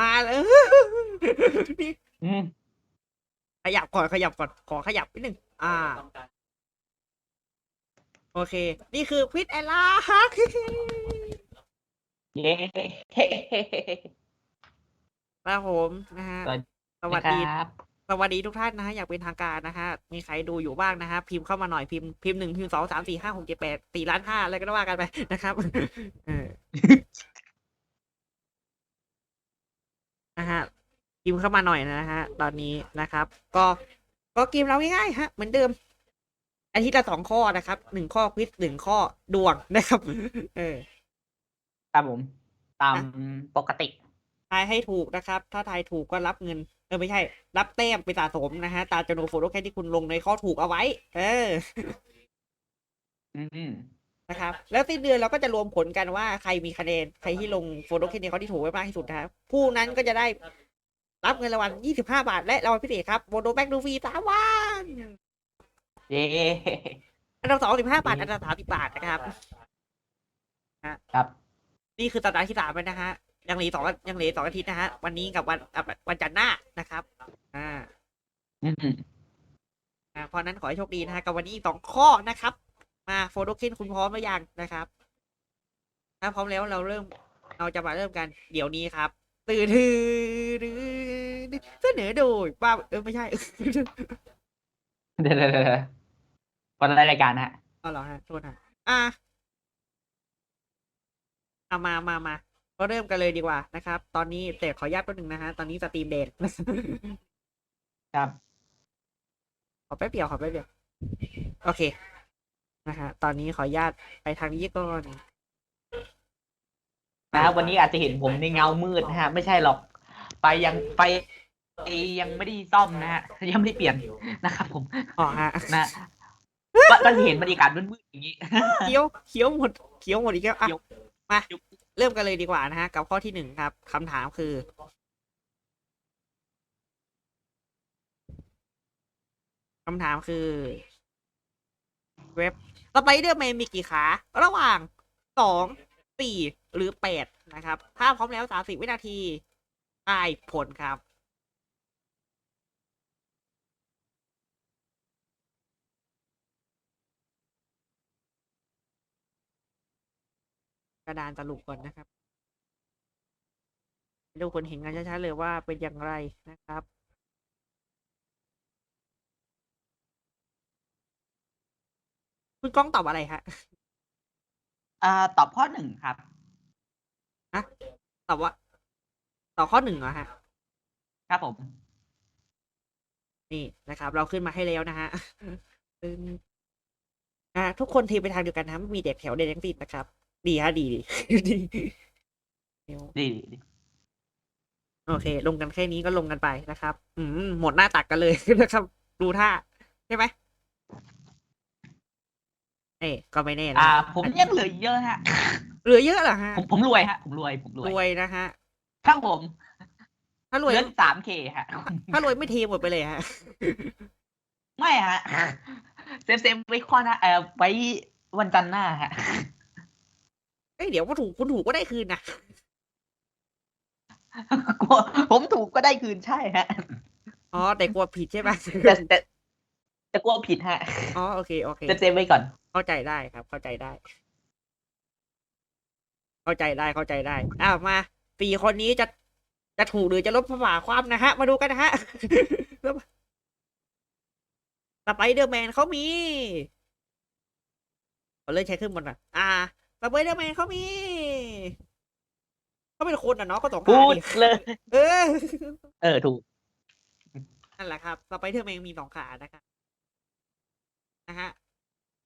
มาเลยนี่อืมขยับก่อนขยับก่อนขอขยับนิดหนึ่งอ่า โอเค นี่คือควิดแอลล่าเย้ครับผมนะฮะสวัสสวัสดีครับ สวัสดีทุกท่านนะฮะอยากเป็นทางการนะฮะมีใครดูอยู่บ้างนะฮะพิมพ์เข้ามาหน่อยพิมพ์พิมพ์หนึ่งพิมพ์สองสามสี่ห้าหกเจ็ดแปดสี่ล้านห้าอะไรก็ว่ากันไปนะครับเออ นะฮะพิมพ์เข้ามาหน่อยนะฮะ ตอนนี้นะครับ ก็ก็เกมเราง่ายๆฮะ เหมือนเดิมอาทิตย์ละสองข้อนะครับหนึ่งข้อควิสหนึ่งข้อดวงนะครับ เออครับผม ตามปกติทายให้ถูกนะครับ ถ้าทายถูกก็รับเงิน เออไม่ใช่ รับแต้มไปสะสมนะฮะ ตามจำนวนโฟโต้แค่ที่คุณลงในข้อถูกเอาไว้ เออ อืม นะครับ แล้วสิ้นเดือนเราก็จะรวมผลกันว่าใครมีคะแนนใครที่ลงโฟโต้แค่นี้ข้อที่ถูกไว้มากที่สุดนะครับผู้นั้นก็จะได้รับเงินรางวัล 25 บาท และรางวัลพิเศษครับโมโดแบ็กดูฟรีสามวันเย้อันดับสองสิบห้าบาท อันดับสามสิบบาทนะครับครับ นี่คือสัปดาห์ที่สามแล้วนะฮะ ยังเหลือสองยังเหลือสองอาทิตย์นะฮะ วันนี้กับวันอะวันจันทร์หน้านะครับ อ่าอืมอ่าเพราะฉะนั้นขอให้โชคดีนะฮะ กับวันนี้อีกสองข้อนะครับ มาโฟโต้เคนคุณพร้อมหรือยังนะครับ ถ้าพร้อมแล้วเราเริ่ม เราจะมาเริ่มกันเดี๋ยวนี้ครับ ตื่นทือเสนอโดยป้าเออไม่ใช่เดี๋ยวเดี๋ยวเดี๋ยววันอะไรรายการฮะเอาเหรอฮะโทษฮะอะเอามามามาก็เริ่มกันเลยดีกว่านะครับ ตอนนี้แต่ขออนุญาตแป๊บนึงนะฮะ ตอนนี้สตรีมเดนครับ ขอแป๊บเดียวขอแป๊บเดียว โอเค นะฮะ ตอนนี้ขออนุญาตไปทางนี้ก่อนนะครับวันนี้อาจจะเห็นผมในเงามืดนะฮะ ไม่ใช่หรอกไฟยังไฟยังไม่ได้ซ่อมนะฮะยังไม่ได้เปลี่ยนนะครับ ผมอ๋อฮะนะก็ก็จะเห็นบรรยากาศมืดๆอย่างนี้เขียวเขียวหมดเขียวหมดอีกแล้วอะเขียวมาเริ่มกันเลยดีกว่านะฮะ กับข้อที่หนึ่งครับคำถามคือคำถามคือ เว็บสไปเดอร์แมนมีกี่ขา ระหว่างสองสี่หรือแปดนะครับ ถ้าพร้อมแล้วสามสิบวินาทีทายผลครับกระดานสรุปก่อนนะครับให้ทุกคนเห็นกันชัดๆเลยว่าเป็นอย่างไรนะครับ คุณก้องตอบอะไรฮะอ่าตอบข้อหนึ่งครับตอบว่า ตอบข้อหนึ่งเหรอฮะ ครับผม นี่นะครับ เราขึ้นมาให้แล้วนะฮะซึ่งอ่าทุกคนเทไปทางเดียวกันนะไม่มีเด็กแถวเด็กทั้งสิ้นนะครับ ดีฮะดีดีดีเดี๋ยวดีดีโอเค ลงกันแค่นี้ก็ลงกันไปนะครับ อืมหมดหน้าตักกันเลยนะครับ ดูท่าใช่ไหม เอ้ก็ไม่แน่นะอ่า ผมยังเหลือเยอะฮะ เหลือเยอะเหรอฮะผมผมรวยฮะ ผมรวยผมรวยรวยนะฮะครับผม ถ้ารวยเหลือสามเคฮะ ถ้ารวยไม่เทหมดไปเลยฮะ ไม่ฮะเซฟเซฟไว้ข้อหน้าเอ่อไว้วันจันทร์หน้าฮะเอ้ยเดี๋ยวก็ถูกคุณถูกก็ได้คืนนะกลัวผมถูกก็ได้คืนใช่ฮะ อ๋อแต่กลัวผิดใช่ไหมแต่แต่ แต่กลัวผิดฮะอ๋อโอเคโอเคเซฟเซฟไว้ก่อน เข้าใจได้ครับ เข้าใจได้ เข้าใจได้เข้าใจได้อ้าวมาสี่คนนี้จะจะถูกหรือจะลบผาความนะฮะ มาดูกันนะฮะสไปเดอร์แมนเขามีเอาเลยใช้เครื่องบนก่อนอ่าสไปเดอร์แมนเขามีเขาเป็นคนอะเนาะก็สองพูขาดดิเลย เออ เออถูกนั่นแหละครับสไปเดอร์แมนมีสองขานะครับ นะฮะ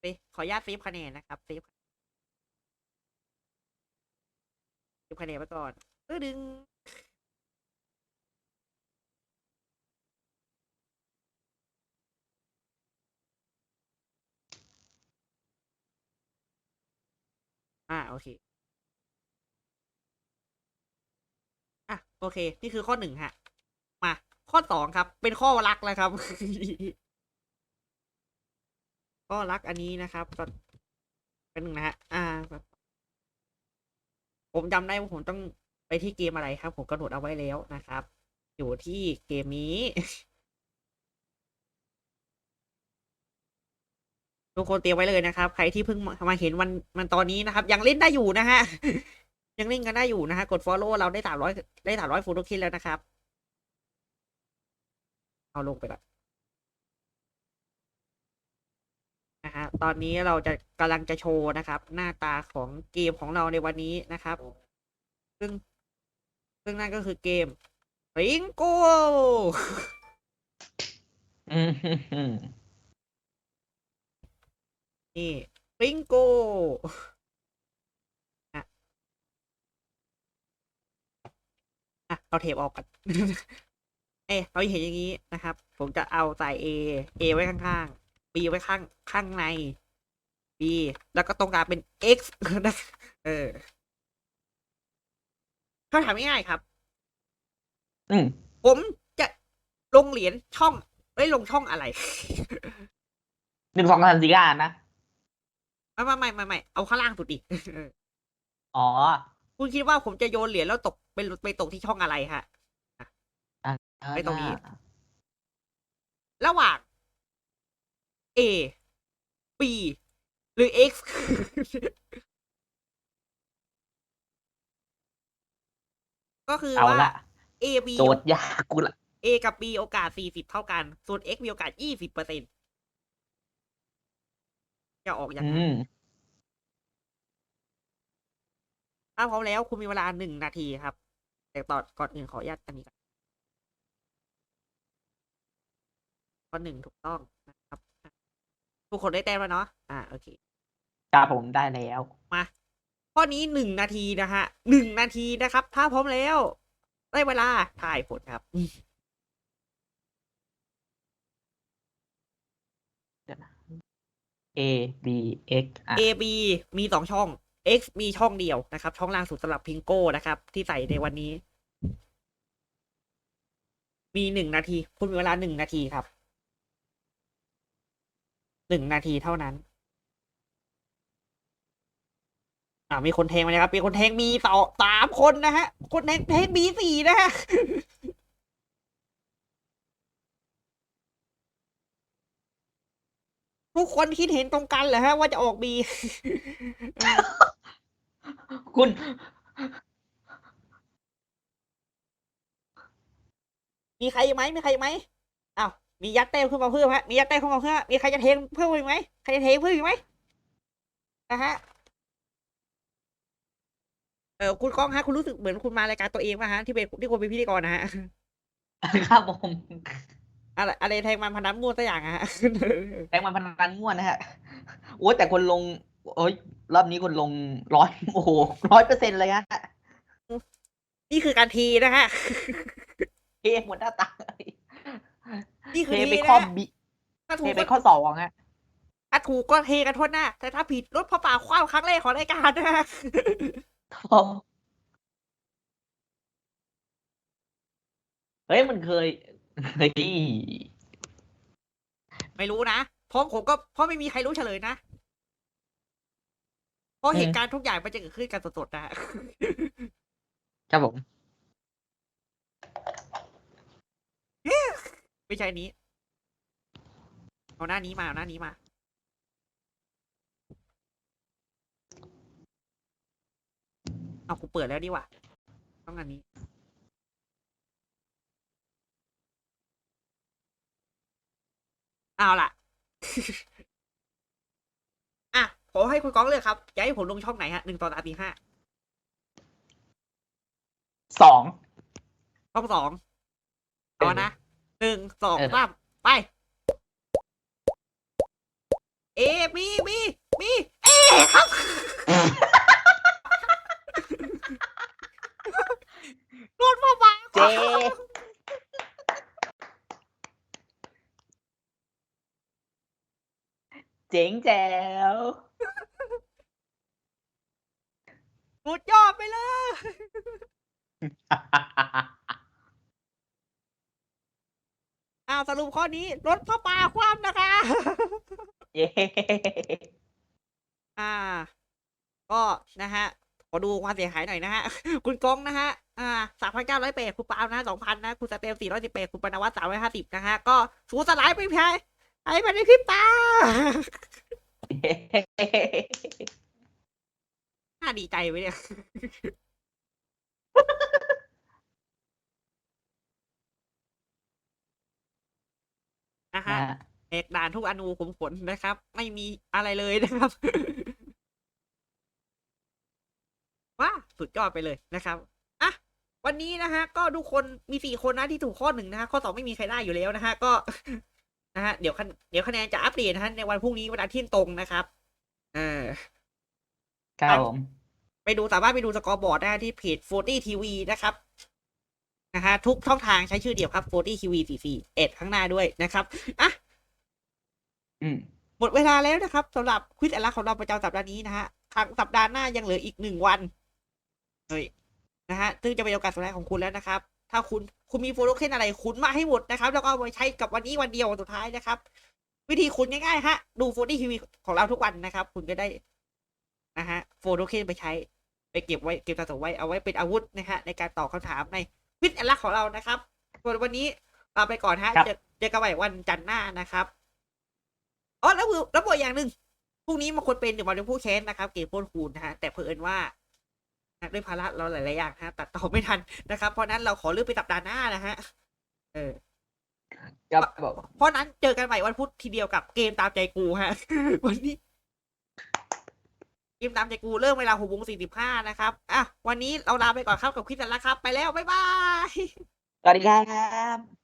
ไปขออนุญาตเซฟคะแนนนะครับเซฟเซฟคะแนนไว้ก่อนเออดึงอ่าโอเค อะโอเค นี่คือข้อหนึ่งฮะ มา ข้อสองครับ เป็นข้อรักแล้วครับ ข้อรักอันนี้นะครับก็เป็นหนึ่งนะฮะอ่า ผมจำได้ว่าผมต้องไปที่เกมอะไรครับ ผมกำหนดเอาไว้แล้วนะครับ อยู่ที่เกมนี้ ทุกคนเตรียมไว้เลยนะครับ ใครที่เพิ่งมาเห็นมันมันตอนนี้นะครับ ยังเล่นได้อยู่นะฮะยังเล่นกันได้อยู่นะฮะกด follow เราได้สามร้อยได้สามร้อยฟูโตคินแล้วนะครับ เอาลงไปก่อ นนะฮะตอนนี้เราจะกำลังจะโชว์นะครับ หน้าตาของเกมของเราในวันนี้นะครับ ซึ่ง ซึ่งนั่นก็คือเกมริงโกอืมฮึ่มฮึ่มนี่ริงโกอะอะเอาเทปออกกันเอ้ยเราเห็นอย่างนี้นะครับ ผมจะเอาใส่ A A ไว้ข้างๆ B ไว้ข้างข้างใน B แล้วก็ตรงกลางเป็น X นะเออเขาถามง่ายๆครับ อืมผมจะลงเหรียญช่องเอ้ยลงช่องอะไรหนึ่งสองสามสี่ห้านะไม่ไม่ไม่ไม่ไม่เอาข้างล่างสุดดิเอออ๋อ คุณคิดว่าผมจะโยนเหรียญแล้วตกเป็นไปตกที่ช่องอะไรฮะไอ้ตรงนี้ ระหว่าง A B หรือ X ก็คือเอาว่า ละ A B โจทย์ยากกูละ A กับ B โอกาส 40 เท่ากัน ส่วน X มีโอกาส 20เปอร์เซ็นจะออกอย่างอืนั้นมถ้าพร้อมแล้วคุณมีเวลาหนึ่งนาทีครับ แต่ตอนก่อนอื่นขออนุญาตอันนี้ก่อนข้อหนึ่งถูกต้องนะครับอะ ทุกคนได้แต้มแล้วเนาะอ่าโอเคครับผมได้แล้วมาข้อนี้หนึ่งนาทีนะฮะหนึ่งนาทีนะครับ ถ้าพร้อมแล้ว ได้เวลาถ่ายผลครับ A B X อะ A B มีสองช่อง X มีช่องเดียวนะครับ ช่องล่างสุดสำหรับพิงโก้นะครับ ที่ใส่ในวันนี้ มีหนึ่งนาที คุณมีเวลาหนึ่งนาทีครับห นึ่งนาทีเท่านั้น อ่ามีคนแทงมานะครับ มีคนแทงมีสองสามคนนะฮะ คนแทงแทงมีสี่นะฮะทุกคนคิดเห็นตรงกันเหรอฮะ ว่าจะออกบี คุณ มีใครอีกไหมมีใครอีกไหมอ้าว มียัดเต้มขึ้นมาเพิ่มฮะมียัดเต้มขึ้นมาเพิ่มฮะมีใครจะเทงเพิ่มอีกไหมใครจะเทงเพิ่มอีกไหมนะฮะเออคุณก้องฮะคุณรู้สึกเหมือนคุณมารายการตัวเองป่ะฮะที่เป็นที่คุณเป็นพิธีกรนะฮะครับผมอะไรอะไรแทงมันพนันมั่วสักอย่างอะฮะแทงมันพนันง่วนนะฮะโอ้ยแต่คนลง โอ้ยรอบนี้คนลงร้อยโอ้โหร้อยเปอร์เซ็นต์เลยฮะนี่คือการทีนะฮะเทหมดหน้าตาเลย นี่คือเททีไปนะข้อฮะบิถ้าเทถูกไปก็ข้อสองฮะถ้าถูกก็เทกันทั่วหน้า แต่ถ้าผิดรถพระป่าคว้าครั้งแรกของรายการนะฮะเฮ้ยมันเคยเฮ้ยไม่รู้นะเพราะผมก็เพราะไม่มีใครรู้เฉลยนะเพราะเหตุการณ์ทุกอย่างมันจะเกิดขึ้นกันสดๆนะฮะครับผม ไม่ใช่อันนี้ เอาหน้านี้มาเอาหน้านี้มา เอากูเปิดแล้วดีกว่าต้องอันนี้ เอาล่ะ อะขอให้คุณก้องเลือกครับจะให้ผมลงช่องไหนฮะหนึ่งต่อสามสี่ห้าสองช่องสองเอานะ หนึ่งสองเออสามไป เอบีบีบีเอครับรถมาบ้าเจเจ๋งแจ๋วสุดยอดไปเลย อ้าวสรุป ข้อนี้รถพ่อปลาความนะคะ เย้อ่า ก็นะฮะ ขอดูดูความเสียหายหน่อยนะฮะ คุณก้องนะฮะ อ่าสามพันเก้าร้อยแปดคุณปาล์มนะสองพันนะ คุณสเตลสี่ร้อยสิบแปดคุณปนวัตสามร้อยห้าสิบนะฮะ ก็สูญสลายไปเพียงไอ้มันในพริบตาน่าดีใจไว้เนี่ย นะฮะนะฮะแหกด่านทุกอนูขุมขนนะครับ ไม่มีอะไรเลยนะครับว้าสุดยอดไปเลยนะครับอะวันนี้นะฮะ ก็ทุกคนมีสี่คนนะที่ถูกข้อหนึ่งนะฮะข้อสองไม่มีใครได้อยู่แล้วนะฮะก็นะฮะเดี๋ยวคะเดี๋ยวคะแนนจะอัปเดตนะฮะในวันพรุ่งนี้วันอาทิตย์ตรงนะครับเออครับผมไปดูสามารถไปดูสกอร์บอร์ดได้ที่เพจ40 TV นะครับ นะฮะทุกช่องทางใช้ชื่อเดียวครับ40 TV 44เอ็ดข้างหน้าด้วยนะครับอะอืมหมดเวลาแล้วนะครับสำหรับควิดแอลของเราประจำสัปดาห์นี้นะฮะทางสัปดาห์หน้ายังเหลืออีกหนึ่งวันเฮ้ยนะฮะซึ่งจะเป็นโอกาสสุดท้ายของคุณแล้วนะครับ ถ้าคุณคุณมีโฟโต้เคนอะไรคุณมาให้หมดนะครับ แล้วก็เอาไปใช้กับวันนี้วันเดียววันสุดท้ายนะครับ วิธีคุณง่ายๆฮะ ดูโฟตี้ทีวีของเราทุกวันนะครับ คุณจะได้นะฮะโฟโต้เคนไปใช้ ไปเก็บไว้เก็บสะสมไว้เอาไว้เป็นอาวุธนะฮะในการตอบคำถามใน วิทย์แอลลักของเรานะครับส่วนวันนี้ลาไปก่อนฮะครับเจอเจอกันใหม่วันจันทร์หน้านะครับอ๋อแล้วมือแล้วบอกอย่างหนึ่งพรุ่งนี้มาควรเป็นเดี๋ยวมาเป็นผู้แค้นนะครับ เกมโพนคูณนะฮะแต่เผอิญว่านะด้วยภาระเราหลายๆอย่างนะฮะตัดต่อไม่ทันนะครับ เพราะนั้นเราขอเลื่อนไปสัปดาห์หน้านะฮะเออครับผมเพราะนั้นเจอกันใหม่วันพุธทีเดียวกับเกมตามใจกูฮะ วันนี้ เกมตามใจกูเริ่มเวลาหกโมงสี่สิบห้านะครับอะวันนี้เราลาไปก่อนครับกับคลิปแต่ละครับ ไปแล้วบ๊ายบายสวัสดีครับ